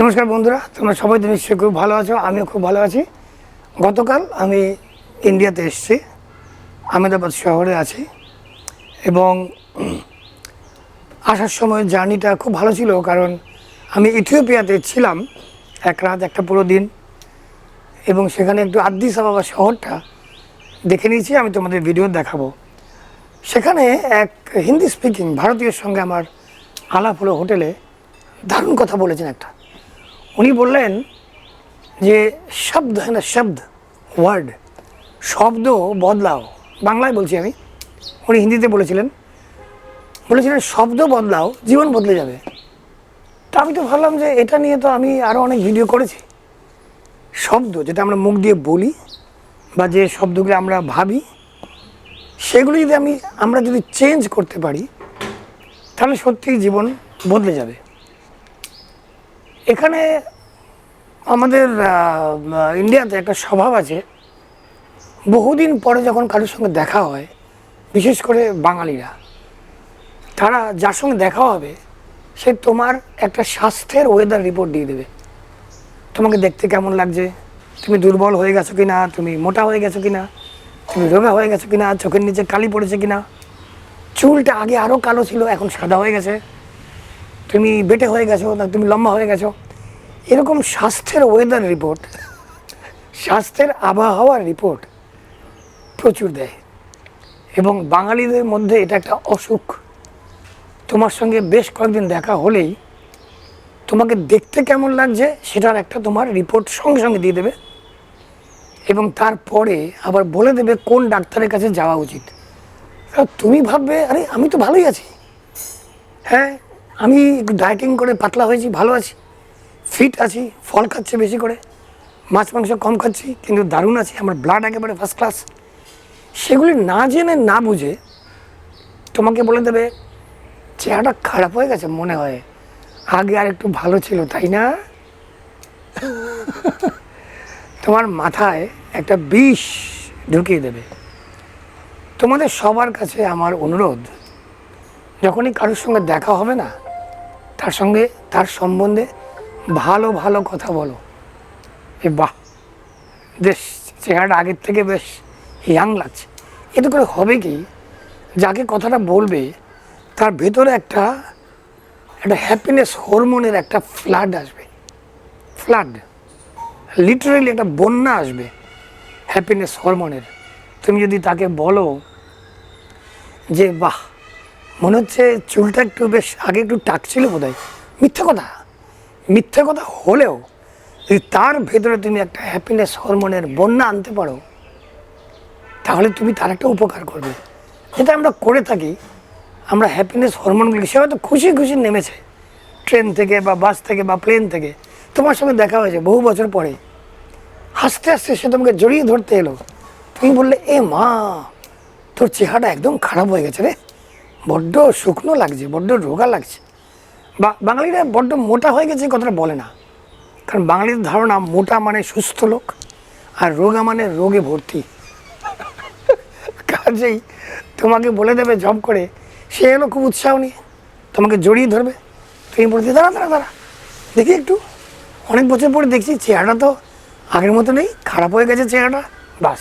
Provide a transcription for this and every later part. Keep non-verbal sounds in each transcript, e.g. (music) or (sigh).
নমস্কার বন্ধুরা, তোমরা সবাই তো নিশ্চয়ই খুব ভালো আছো, আমিও খুব ভালো আছি। গতকাল আমি ইন্ডিয়াতে এসেছি, আহমেদাবাদ শহরে আছি এবং আসার সময় জার্নিটা খুব ভালো ছিল কারণ আমি ইথিওপিয়াতে ছিলাম এক রাত, একটা পুরো দিন এবং সেখানে একটু আদ্দিস আবাবা শহরটা দেখে নিয়েছি, আমি তোমাদের ভিডিও দেখাবো। সেখানে এক হিন্দি স্পিকিং ভারতীয়ের সঙ্গে আমার আলাপ হলো হোটেলে, দারুণ কথা বলেছেন একটা। উনি বললেন যে শব্দ হ্যাঁ শব্দ ওয়ার্ড শব্দ বদলাও। বাংলায় বলছি আমি। উনি হিন্দিতে বলেছিলেন। বলেছিলেন, শব্দ বদলাও, জীবন বদলে যাবে। তা আমি তো ভাবলাম যে এটা নিয়ে তো আমি আরও অনেক ভিডিও করেছি। শব্দ, যেটা আমরা মুখ দিয়ে বলি বা যে শব্দগুলো আমরা ভাবি, সেগুলো যদি আমি, আমরা যদি চেঞ্জ করতে পারি, তাহলে সত্যিই জীবন বদলে যাবে। এখানে আমাদের ইন্ডিয়াতে একটা স্বভাব আছে। বহুদিন পরে যখন কারোর সঙ্গে দেখা হয়, বিশেষ করে বাঙালিরা, তারা যার সঙ্গে দেখা হবে, সে তোমার একটা স্বাস্থ্যের ওয়েদার রিপোর্ট দিয়ে দেবে। তোমাকে দেখতে কেমন লাগছে? তুমি দুর্বল হয়ে গেছো কিনা? তুমি মোটা হয়ে গেছো কিনা? তুমি রোগা হয়ে গেছো কিনা? চোখের নিচে কালি পড়েছে কিনা? চুলটা আগে আরও কালো ছিল, এখন সাদা হয়ে গেছে। তুমি বেটে হয়ে গেছো তুমি লম্বা হয়ে গেছো। এরকম স্বাস্থ্যের ওয়েদার রিপোর্ট স্বাস্থ্যের আবহাওয়ার রিপোর্ট প্রচুর দেয়। এবং বাঙালিদের মধ্যে এটা একটা অসুখ। তোমার সঙ্গে বেশ কয়েকদিন দেখা হলেই তোমাকে দেখতে কেমন লাগছে সেটার একটা তোমার রিপোর্ট সঙ্গে সঙ্গে দিয়ে দেবে। এবং তারপরে আবার বলে দেবে কোন ডাক্তারের কাছে যাওয়া উচিত। তুমি ভাববে, আরে, আমি তো ভালোই আছি। হ্যাঁ আমি ডায়েটিং করে পাতলা হয়েছি, ভালো আছি। ফিট আছি, ফল খাচ্ছি বেশি করে। মাছ, মাংস কম খাচ্ছি, কিন্তু দারুণ আছি। আমার ব্লাড একেবারে ফার্স্ট ক্লাস সেগুলি না জেনে, না বুঝে তোমাকে বলে দেবে, চেহারাটা খারাপ হয়ে গেছে মনে হয়। আগে আর একটু ভালো ছিল, তাই না? (laughs) তোমার মাথায় একটা বিষ ঢুকিয়ে দেবে। তোমাদের সবার কাছে আমার অনুরোধ, যখনই কারোর সঙ্গে দেখা হবে না তার সঙ্গে তার সম্বন্ধে ভালো ভালো কথা বলো। এ বাহ! বেশ, চেহারাটা আগের থেকে বেশ ইয়াং লাগছে। এতে করে হবে কি, যাকে কথাটা বলবে, তার ভেতরে একটা একটা হ্যাপিনেস হরমোনের একটা ফ্লাড আসবে। ফ্লাড লিটারেলি একটা বন্যা আসবে হ্যাপিনেস হরমোনের তুমি যদি তাকে বলো যে, বাহ! মনে হচ্ছে চুলটা একটু বেশ আগে একটু টাক ছিল বোধ হয় মিথ্যে কথা। মিথ্যে কথা হলেও যদি তার ভেতরে তুমি একটা হ্যাপিনেস হরমোনের বন্যা আনতে পারো, তাহলে তুমি তার একটা উপকার করবে। যেটা আমরা করে থাকি, আমরা হ্যাপিনেস হরমোনগুলি সে হয়তো খুশি খুশি নেমেছে। ট্রেন থেকে বা বাস থেকে বা প্লেন থেকে। তোমার সঙ্গে দেখা হয়েছে বহু বছর পরে। হাসতে হাসতে সে তোমাকে জড়িয়ে ধরতে এলো। তুমি বললে, এ মা, তোর চেহারাটা একদম খারাপ হয়ে গেছে রে। বড্ড শুকনো লাগছে, বড্ড রোগা লাগছে। বা বাঙালিরা বড্ড মোটা হয়ে গেছে কথাটা বলে না। কারণ বাঙালির ধারণা মোটা মানে সুস্থ লোক, আর রোগা মানে রোগে ভর্তি। কাজেই তোমাকে বলে দেবে জব করে, সে এলো খুব উৎসাহ নিয়ে, তোমাকে জড়িয়ে ধরবে। তুমি বলতে, দাঁড়া দাঁড়া দাঁড়া, দেখি একটু। অনেক বছর পরে দেখছি চেহারাটা তো আগের মতো নেই, খারাপ হয়ে গেছে চেহারাটা, বাস।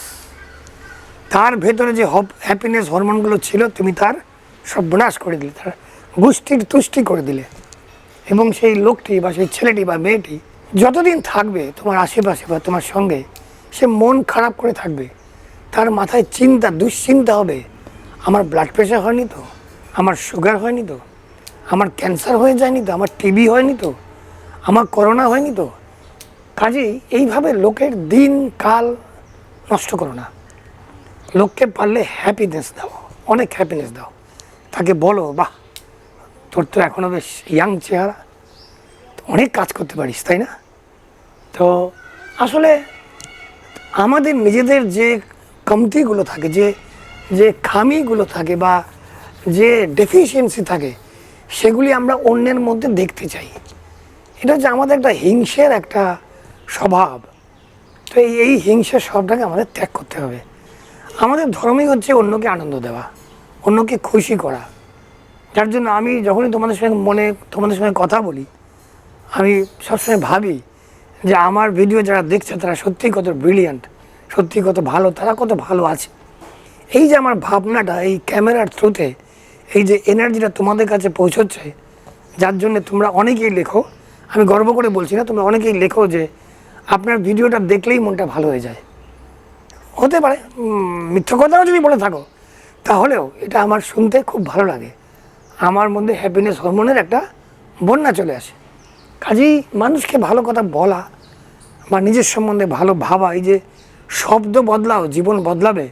তার ভেতরে যে হপ হ্যাপিনেস হরমোনগুলো ছিল, তুমি তার সব বিনাশ করে দিলে, তার গুষ্টির তুষ্টি করে দিলে। এবং সেই লোকটি বা সেই ছেলেটি বা মেয়েটি যতদিন থাকবে তোমার আশেপাশে বা তোমার সঙ্গে, সে মন খারাপ করে থাকবে। তার মাথায় চিন্তা, দুশ্চিন্তা হবে। আমার ব্লাড প্রেশার হয়নি তো, আমার সুগার হয়নি তো, আমার ক্যান্সার হয়ে যায়নি তো, আমার টিবি হয়নি তো, আমার করোনা হয়নি তো। কাজেই এইভাবে লোকের দিন কাল নষ্ট করো না। লোককে পারলে হ্যাপিনেস দাও, অনেক হ্যাপিনেস দাও। তাকে বলো, বাহ, তোর তো এখনও বেশ ইয়াং চেহারা। অনেক কাজ করতে পারিস, তাই না? তো আসলে আমাদের নিজেদের যে কমতিগুলো থাকে, যে যে খামিগুলো থাকে বা যে ডেফিসিয়েন্সি থাকে, সেগুলি আমরা অন্যের মধ্যে দেখতে চাই। এটা হচ্ছে আমাদের একটা হিংসের একটা স্বভাব। তো এই এই হিংসের স্বভাবটাকে আমাদের ত্যাগ করতে হবে। আমাদের ধর্মই হচ্ছে অন্যকে আনন্দ দেওয়া। অন্যকে খুশি করা। যার জন্য আমি যখনই তোমাদের সঙ্গে মনে, তোমাদের সঙ্গে কথা বলি, আমি সবসময় ভাবি যে আমার ভিডিও যারা দেখছে, তারা সত্যিই কত ব্রিলিয়ান্ট সত্যি কত ভালো, তারা কত ভালো আছে। এই যে আমার ভাবনাটা, এই ক্যামেরার থ্রুতে, এই যে এনার্জিটা তোমাদের কাছে পৌঁছচ্ছে, যার জন্য তোমরা অনেকেই লেখো, আমি গর্ব করে বলছি না, তোমরা অনেকেই লেখো যে আপনার ভিডিওটা দেখলেই মনটা ভালো হয়ে যায়। হতে পারে মিথ্যা কথাও যদি বলে থাকো তাহলেও এটা আমার শুনতে খুব ভালো লাগে। আমার মধ্যে হ্যাপিনেস হরমোনের একটা বন্যা চলে আসে। কাজেই মানুষকে ভালো কথা বলা বা নিজের সম্বন্ধে ভালো ভাবা, এই যে শব্দ বদলাও, জীবন বদলাবে,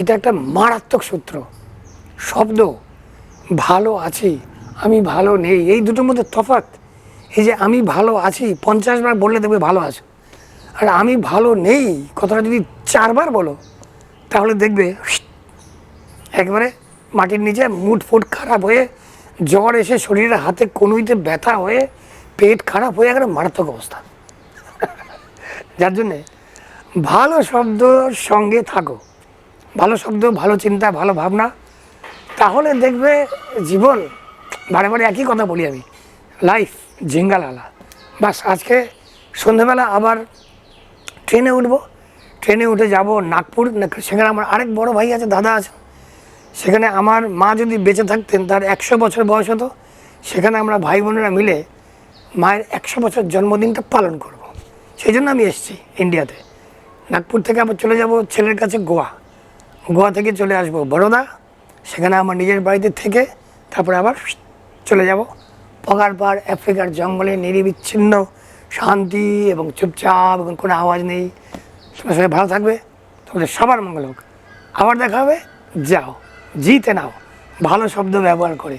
এটা একটা মারাত্মক সূত্র। শব্দ, ভালো আছি, আমি ভালো নেই, এই দুটোর মধ্যে তফাৎ। এই যে আমি ভালো আছি, পঞ্চাশ বার বললে দেখবে ভালো আছো। আর আমি ভালো নেই, কথাটা যদি চারবার বলো, তাহলে দেখবে একবারে মাটির নিচে মুড ফুট খারাপ হয়ে জ্বর এসে শরীরের হাতে কনুইতে ব্যথা হয়ে পেট খারাপ হয়ে গেলে মারাত্মক অবস্থা। যার জন্যে ভালো শব্দর সঙ্গে থাকো। ভালো শব্দ, ভালো চিন্তা, ভালো ভাবনা, তাহলে দেখবে জীবন বারে বারে একই কথা বলি আমি। লাইফ ঝিঙ্গালালা। বাস আজকে সন্ধেবেলা আবার ট্রেনে উঠবো। ট্রেনে উঠে যাব নাগপুর, সেখানে আমার আরেক বড় ভাই আছে, দাদা আছে। সেখানে আমার মা যদি বেঁচে থাকতেন, তার একশো বছর বয়স হতো, সেখানে আমরা ভাই বোনেরা মিলে মায়ের একশো বছর জন্মদিনটা পালন করব। সেই জন্য আমি এসেছি ইন্ডিয়াতে। নাগপুর থেকে আবার চলে যাব ছেলের কাছে গোয়া। গোয়া থেকে চলে আসব বরোদা। সেখানে আমার নিজের বাড়িতে থেকে তারপরে আবার চলে যাব। পগার পাড় আফ্রিকার জঙ্গলে নিরিবিচ্ছিন্ন, শান্তি এবং চুপচাপ এবং কোনো আওয়াজ নেই। তোমার সবাই ভালো থাকবে, তোমাদের সবার মঙ্গল হোক। আবার দেখা হবে, যাও। জিতে নাও। ভালো শব্দ ব্যবহার করে।